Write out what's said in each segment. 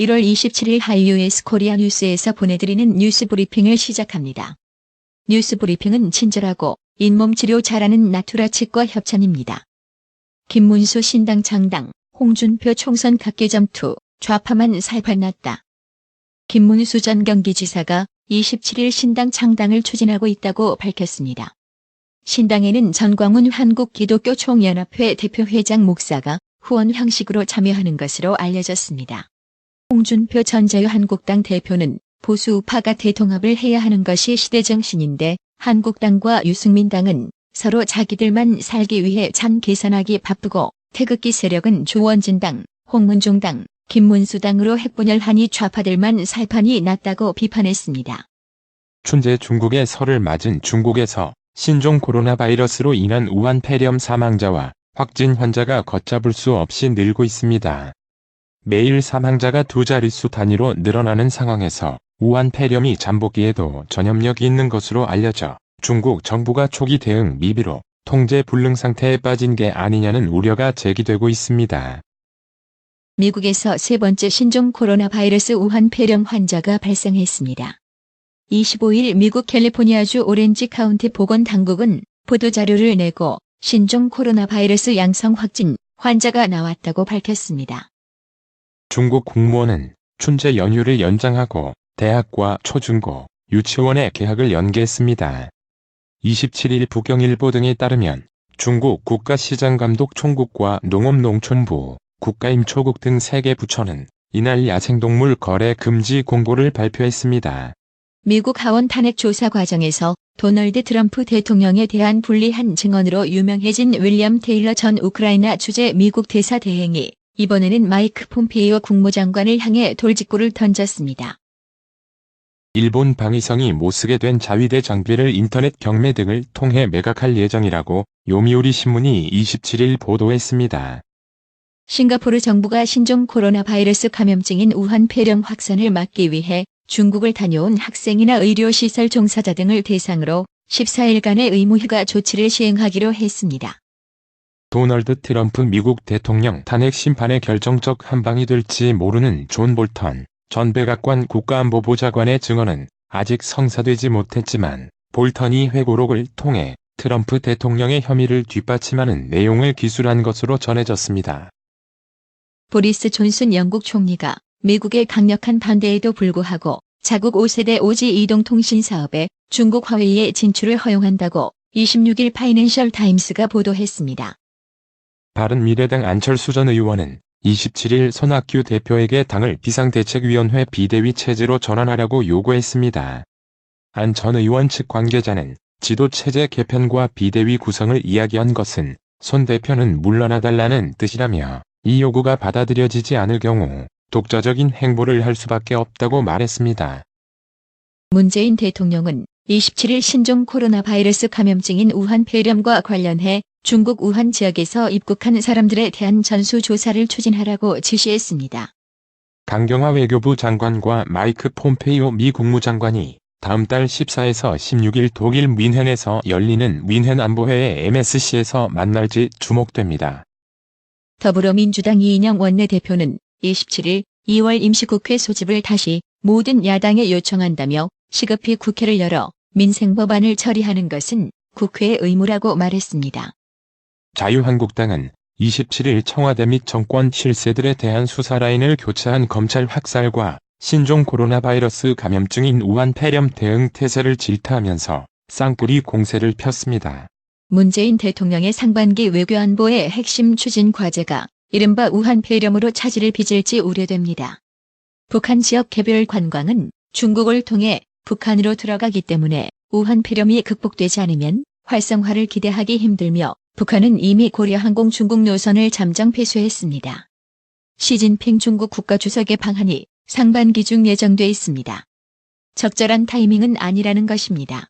1월 27일 하이유에스 코리아 뉴스에서 보내드리는 뉴스 브리핑을 시작합니다. 뉴스 브리핑은 친절하고 잇몸 치료 잘하는 나투라 치과 협찬입니다. 김문수 신당 창당, 홍준표 총선 각계 점투, 좌파만 살팔 났다. 김문수 전 경기지사가 27일 신당 창당을 추진하고 있다고 밝혔습니다. 신당에는 전광훈 한국기독교총연합회 대표회장 목사가 후원 형식으로 참여하는 것으로 알려졌습니다. 홍준표 전 자유한국당 대표는 보수 우파가 대통합을 해야 하는 것이 시대 정신인데 한국당과 유승민당은 서로 자기들만 살기 위해 참 계산하기 바쁘고 태극기 세력은 조원진당, 홍문종당, 김문수당으로 핵분열하니 좌파들만 살판이 났다고 비판했습니다. 춘제 중국의 설을 맞은 중국에서 신종 코로나 바이러스로 인한 우한 폐렴 사망자와 확진 환자가 걷잡을 수 없이 늘고 있습니다. 매일 사망자가 두 자릿수 단위로 늘어나는 상황에서 우한 폐렴이 잠복기에도 전염력이 있는 것으로 알려져 중국 정부가 초기 대응 미비로 통제 불능 상태에 빠진 게 아니냐는 우려가 제기되고 있습니다. 미국에서 세 번째 신종 코로나 바이러스 우한 폐렴 환자가 발생했습니다. 25일 미국 캘리포니아주 오렌지 카운티 보건당국은 보도자료를 내고 신종 코로나 바이러스 양성 확진 환자가 나왔다고 밝혔습니다. 중국 국무원은 춘제 연휴를 연장하고 대학과 초중고, 유치원의 개학을 연기했습니다. 27일 북경일보 등에 따르면 중국 국가시장감독 총국과 농업농촌부, 국가임초국 등 3개 부처는 이날 야생동물 거래 금지 공고를 발표했습니다. 미국 하원 탄핵 조사 과정에서 도널드 트럼프 대통령에 대한 불리한 증언으로 유명해진 윌리엄 테일러 전 우크라이나 주재 미국 대사 대행이 이번에는 마이크 폼페이오 국무장관을 향해 돌직구를 던졌습니다. 일본 방위성이 못쓰게 된 자위대 장비를 인터넷 경매 등을 통해 매각할 예정이라고 요미우리 신문이 27일 보도했습니다. 싱가포르 정부가 신종 코로나 바이러스 감염증인 우한 폐렴 확산을 막기 위해 중국을 다녀온 학생이나 의료시설 종사자 등을 대상으로 14일간의 의무휴가 조치를 시행하기로 했습니다. 도널드 트럼프 미국 대통령 탄핵 심판의 결정적 한방이 될지 모르는 존 볼턴 전 백악관 국가안보보좌관의 증언은 아직 성사되지 못했지만 볼턴이 회고록을 통해 트럼프 대통령의 혐의를 뒷받침하는 내용을 기술한 것으로 전해졌습니다. 보리스 존슨 영국 총리가 미국의 강력한 반대에도 불구하고 자국 5세대 오지 이동통신 사업에 중국 화웨이의 진출을 허용한다고 26일 파이낸셜 타임스가 보도했습니다. 바른미래당 안철수 전 의원은 27일 손학규 대표에게 당을 비상대책위원회 비대위 체제로 전환하라고 요구했습니다. 안 전 의원 측 관계자는 지도체제 개편과 비대위 구성을 이야기한 것은 손 대표는 물러나달라는 뜻이라며 이 요구가 받아들여지지 않을 경우 독자적인 행보를 할 수밖에 없다고 말했습니다. 문재인 대통령은 27일 신종 코로나 바이러스 감염증인 우한 폐렴과 관련해 중국 우한 지역에서 입국한 사람들에 대한 전수조사를 추진하라고 지시했습니다. 강경화 외교부 장관과 마이크 폼페이오 미 국무장관이 다음 달 14에서 16일 독일 윈헨에서 열리는 윈헨 안보회의 MSC에서 만날지 주목됩니다. 더불어민주당 이인영 원내대표는 27일 2월 임시국회 소집을 다시 모든 야당에 요청한다며 시급히 국회를 열어 민생법안을 처리하는 것은 국회의 의무라고 말했습니다. 자유한국당은 27일 청와대 및 정권 실세들에 대한 수사 라인을 교체한 검찰 확살과 신종 코로나 바이러스 감염증인 우한 폐렴 대응 태세를 질타하면서 쌍뿌리 공세를 폈습니다. 문재인 대통령의 상반기 외교안보의 핵심 추진 과제가 이른바 우한 폐렴으로 차질을 빚을지 우려됩니다. 북한 지역 개별 관광은 중국을 통해 북한으로 들어가기 때문에 우한 폐렴이 극복되지 않으면 활성화를 기대하기 힘들며 북한은 이미 고려항공 중국 노선을 잠정 폐쇄했습니다. 시진핑 중국 국가주석의 방한이 상반기 중 예정돼 있습니다. 적절한 타이밍은 아니라는 것입니다.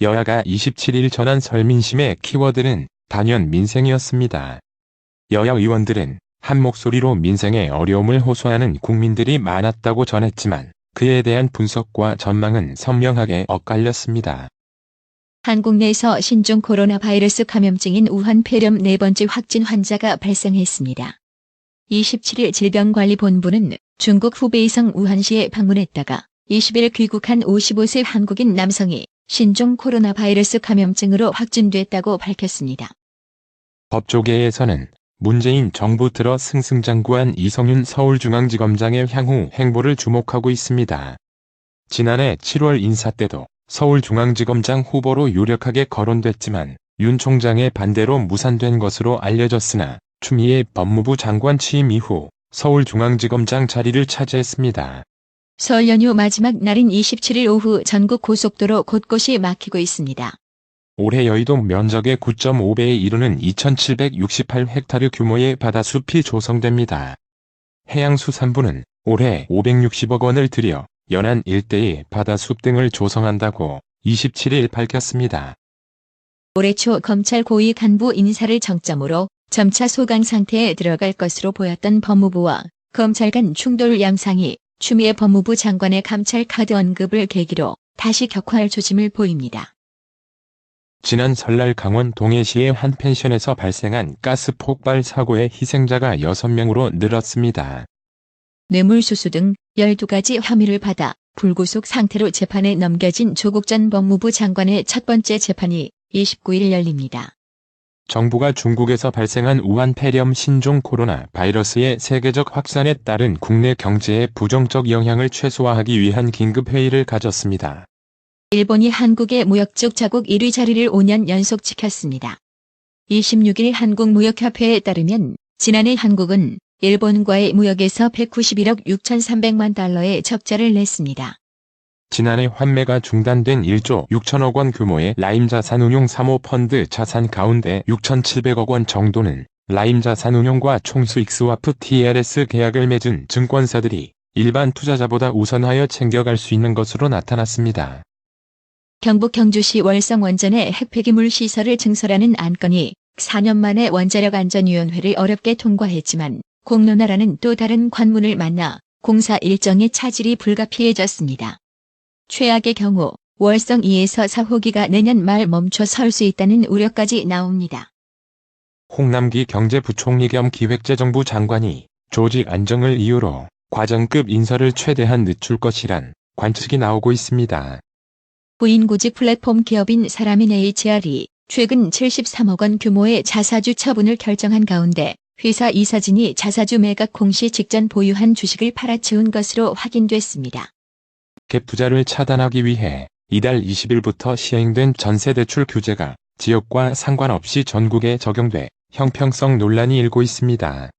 여야가 27일 전한 설민심의 키워드는 단연 민생이었습니다. 여야 의원들은 한 목소리로 민생의 어려움을 호소하는 국민들이 많았다고 전했지만 그에 대한 분석과 전망은 선명하게 엇갈렸습니다. 한국 내에서 신종 코로나 바이러스 감염증인 우한 폐렴 네 번째 확진 환자가 발생했습니다. 27일 질병관리본부는 중국 후베이성 우한시에 방문했다가 20일 귀국한 55세 한국인 남성이 신종 코로나 바이러스 감염증으로 확진됐다고 밝혔습니다. 법조계에서는 문재인 정부 들어 승승장구한 이성윤 서울중앙지검장의 향후 행보를 주목하고 있습니다. 지난해 7월 인사 때도 서울중앙지검장 후보로 유력하게 거론됐지만 윤 총장의 반대로 무산된 것으로 알려졌으나 추미애 법무부 장관 취임 이후 서울중앙지검장 자리를 차지했습니다. 설 연휴 마지막 날인 27일 오후 전국 고속도로 곳곳이 막히고 있습니다. 올해 여의도 면적의 9.5배에 이르는 2768헥타르 규모의 바다숲이 조성됩니다. 해양수산부는 올해 560억 원을 들여 연안 일대의 바다숲 등을 조성한다고 27일 밝혔습니다. 올해 초 검찰 고위 간부 인사를 정점으로 점차 소강 상태에 들어갈 것으로 보였던 법무부와 검찰 간 충돌 양상이 추미애 법무부 장관의 감찰 카드 언급을 계기로 다시 격화할 조짐을 보입니다. 지난 설날 강원 동해시의 한 펜션에서 발생한 가스 폭발 사고의 희생자가 6명으로 늘었습니다. 뇌물수수 등 12가지 혐의를 받아 불구속 상태로 재판에 넘겨진 조국 전 법무부 장관의 첫 번째 재판이 29일 열립니다. 정부가 중국에서 발생한 우한 폐렴 신종 코로나 바이러스의 세계적 확산에 따른 국내 경제의 부정적 영향을 최소화하기 위한 긴급 회의를 가졌습니다. 일본이 한국의 무역적 자국 1위 자리를 5년 연속 지켰습니다. 26일 한국무역협회에 따르면 지난해 한국은 일본과의 무역에서 191억 6,300만 달러의 적자를 냈습니다. 지난해 환매가 중단된 1조 6천억 원 규모의 라임 자산운용 사모펀드 자산 가운데 6,700억 원 정도는 라임 자산운용과 총수익 스와프 TRS 계약을 맺은 증권사들이 일반 투자자보다 우선하여 챙겨갈 수 있는 것으로 나타났습니다. 경북 경주시 월성 원전의 핵폐기물 시설을 증설하는 안건이 4년 만에 원자력 안전위원회를 어렵게 통과했지만 공론화라는 또 다른 관문을 만나 공사 일정의 차질이 불가피해졌습니다. 최악의 경우 월성 2에서 4호기가 내년 말 멈춰 설 수 있다는 우려까지 나옵니다. 홍남기 경제부총리 겸 기획재정부 장관이 조직 안정을 이유로 과정급 인사를 최대한 늦출 것이란 관측이 나오고 있습니다. 부인구직 플랫폼 기업인 사람인 HR이 최근 73억 원 규모의 자사주 처분을 결정한 가운데 회사 이사진이 자사주 매각 공시 직전 보유한 주식을 팔아치운 것으로 확인됐습니다. 갭 투자를 차단하기 위해 이달 20일부터 시행된 전세대출 규제가 지역과 상관없이 전국에 적용돼 형평성 논란이 일고 있습니다.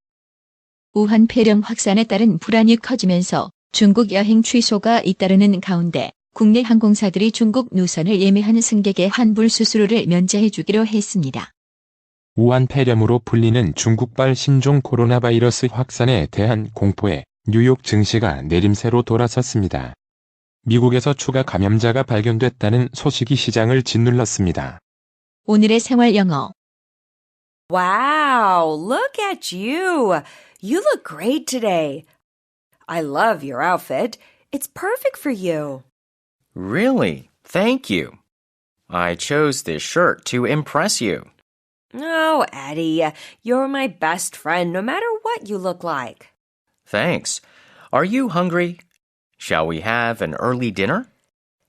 우한 폐렴 확산에 따른 불안이 커지면서 중국 여행 취소가 잇따르는 가운데 국내 항공사들이 중국 노선을 예매한 승객의 환불 수수료를 면제해주기로 했습니다. 우한 폐렴으로 불리는 중국발 신종 코로나 바이러스 확산에 대한 공포에 뉴욕 증시가 내림세로 돌아섰습니다. 미국에서 추가 감염자가 발견됐다는 소식이 시장을 짓눌렀습니다. 오늘의 생활 영어 Wow, look at you. You look great today. I love your outfit. It's perfect for you. Really? Thank you. I chose this shirt to impress you. Oh, Eddie, you're my best friend no matter what you look like. Thanks. Are you hungry? Shall we have an early dinner?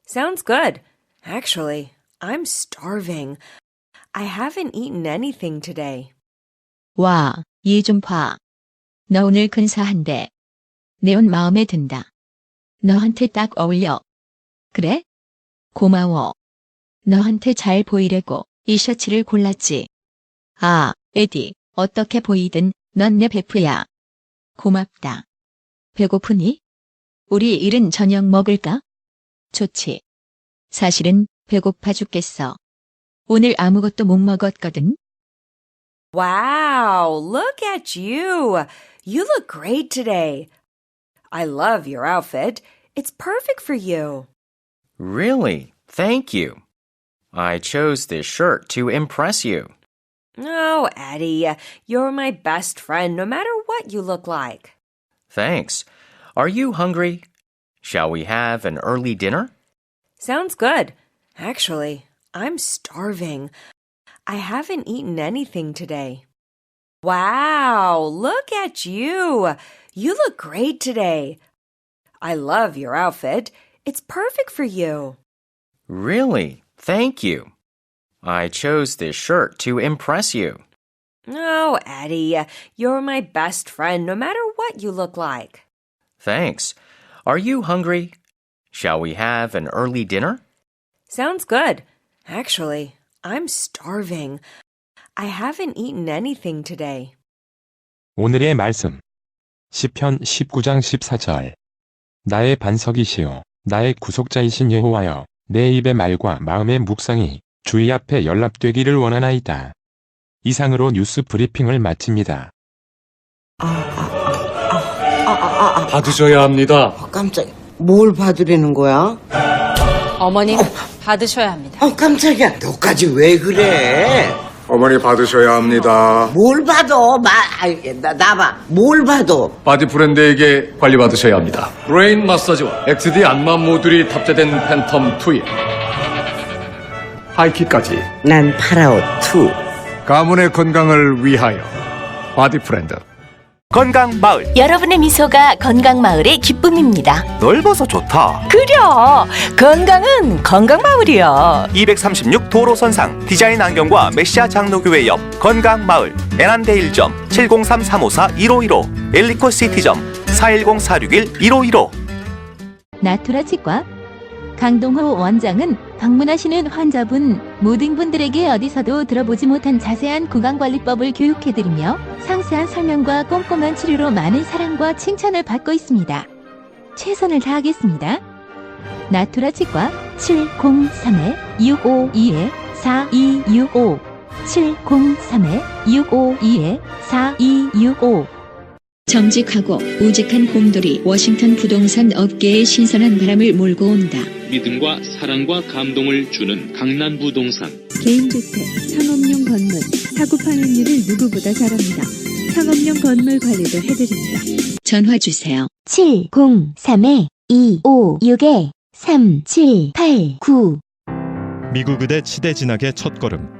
Sounds good. Actually, I'm starving. I haven't eaten anything today. 와, 얘 좀 봐. 너 오늘 근사한데. 내 옷 마음에 든다. 너한테 딱 어울려. 그래? 고마워. 너한테 잘 보이려고 이 셔츠를 골랐지. 아, 에디, 어떻게 보이든 넌 내 베프야. 고맙다. 배고프니? 우리 일은 저녁 먹을까? 좋지. 사실은 배고파 죽겠어. 오늘 아무것도 못 먹었거든. Wow, look at you. You look great today. I love your outfit. It's perfect for you. Really? Thank you. I chose this shirt to impress you. Oh, Eddie, uh, you're my best friend no matter what you look like. Thanks. Are you hungry? Shall we have an early dinner? Sounds good. Actually, I'm starving. I haven't eaten anything today. Wow, look at you. You look great today. I love your outfit. It's perfect for you. Really? Thank you. I chose this shirt to impress you. Oh, Eddie, you're my best friend no matter what you look like. Thanks. Are you hungry? Shall we have an early dinner? Sounds good. Actually, I'm starving. I haven't eaten anything today. 오늘의 말씀. 시편 19장 14절. 나의 반석이시요 나의 구속자이신 여호와여 내 입의 말과 마음의 묵상이 주의 앞에 연락되기를 원하나이다. 이상으로 뉴스 브리핑을 마칩니다. 받으셔야 합니다. 어, 깜짝이야. 뭘 받으려는 거야? 어머님 받으셔야 합니다. 어, 깜짝이야. 너까지 왜 그래? 어머니 받으셔야 합니다. 뭘 받아? 마, 아이, 나, 나봐. 뭘 받아? 바디 브랜드에게 관리받으셔야 합니다. 브레인 마사지와 XD 안마 모듈이 탑재된 팬텀 2에 하이킥까지 난 파라오 2. 가문의 건강을 위하여 바디 브랜드 건강 마을 여러분의 미소가 건강 마을의 기쁨입니다. 넓어서 좋다. 그려! 건강은 건강 마을이야. 236 도로선상 디자인 안경과 메시아 장로교회 옆 건강 마을 애난데일점 703-354-1515 엘리코 시티점 410-461-1515 나투라 치과 강동호 원장은 방문하시는 환자분 모든 분들에게 어디서도 들어보지 못한 자세한 구강관리법을 교육해드리며 상세한 설명과 꼼꼼한 치료로 많은 사랑과 칭찬을 받고 있습니다. 최선을 다하겠습니다. 나투라 치과 703-652-4265 703-652-4265 정직하고 우직한 곰돌이 워싱턴 부동산 업계에 신선한 바람을 몰고 온다. 믿음과 사랑과 감동을 주는 강남 부동산 개인주택, 상업용 건물, 사고 파행률을 누구보다 잘합니다. 상업용 건물 관리도 해드립니다. 전화 주세요. 703-256-3789 미국 의대 치대 진학의 첫걸음